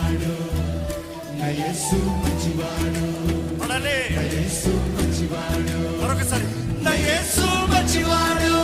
మంచివాడు? నయస్సు మంచివాడు నయస్సు మంచివాడు? మరొకసారి. నయస్సు మంచివాడు?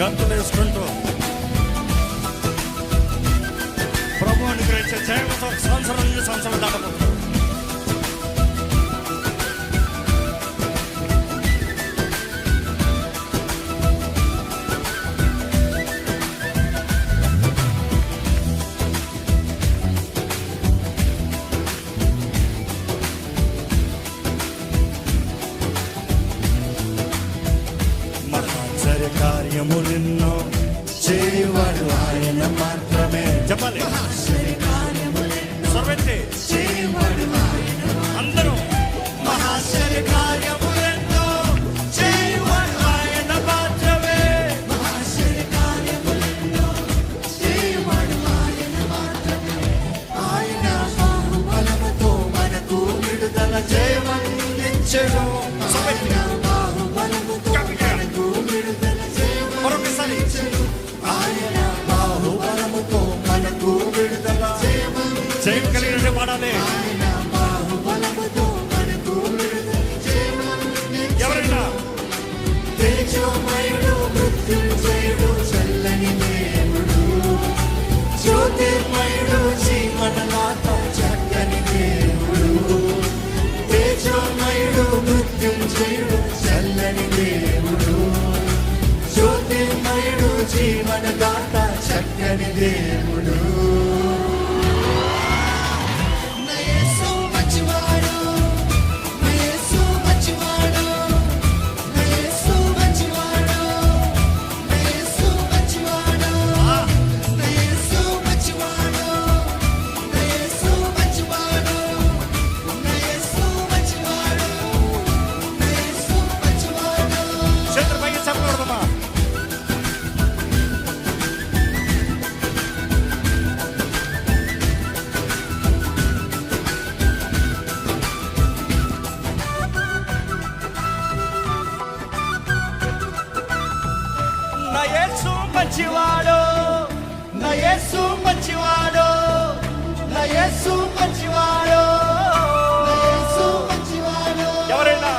గంతులు వేసుకుంటూ ప్రభు అనుగ్రహించే జీవితం సంవత్సరం నుంచి సంవత్సరం దాటబోతుంది America. కార్యములెన్నో చేయవాడు. ఆయన మాత్రమే. చెప్పాలి. సర్వెంటే. podemos. మంచివాడు నా యేసు మంచివాడు నా యేసు మంచివాడు ఎవరైనా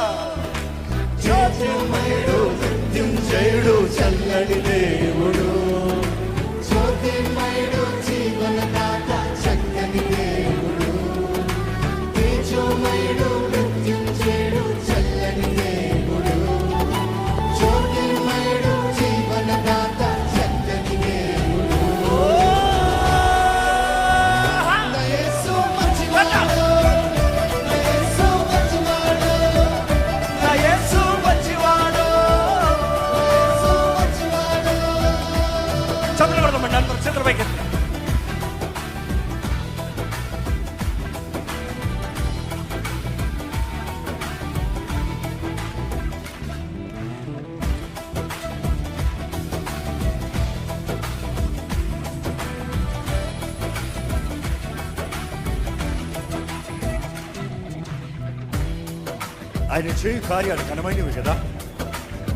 ఆయన చేయి కార్యాలు ఘనమైనవి కదా.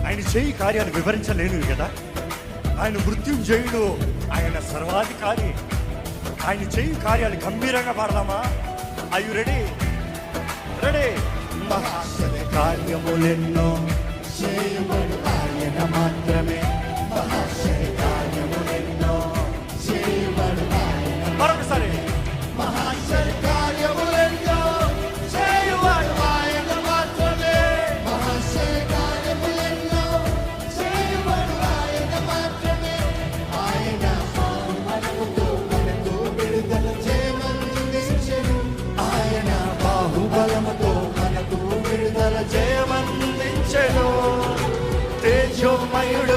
ఆయన చేయి కార్యాలు వివరించలేనివి కదా. ఆయన మృత్యుంజయుడు ఆయన సర్వాధికారి. ఆయన చేయి కార్యాలు గంభీరంగా పాడదామా? ఐ రెడీ రెడీ కార్యములెన్నో చేయబడి 就没有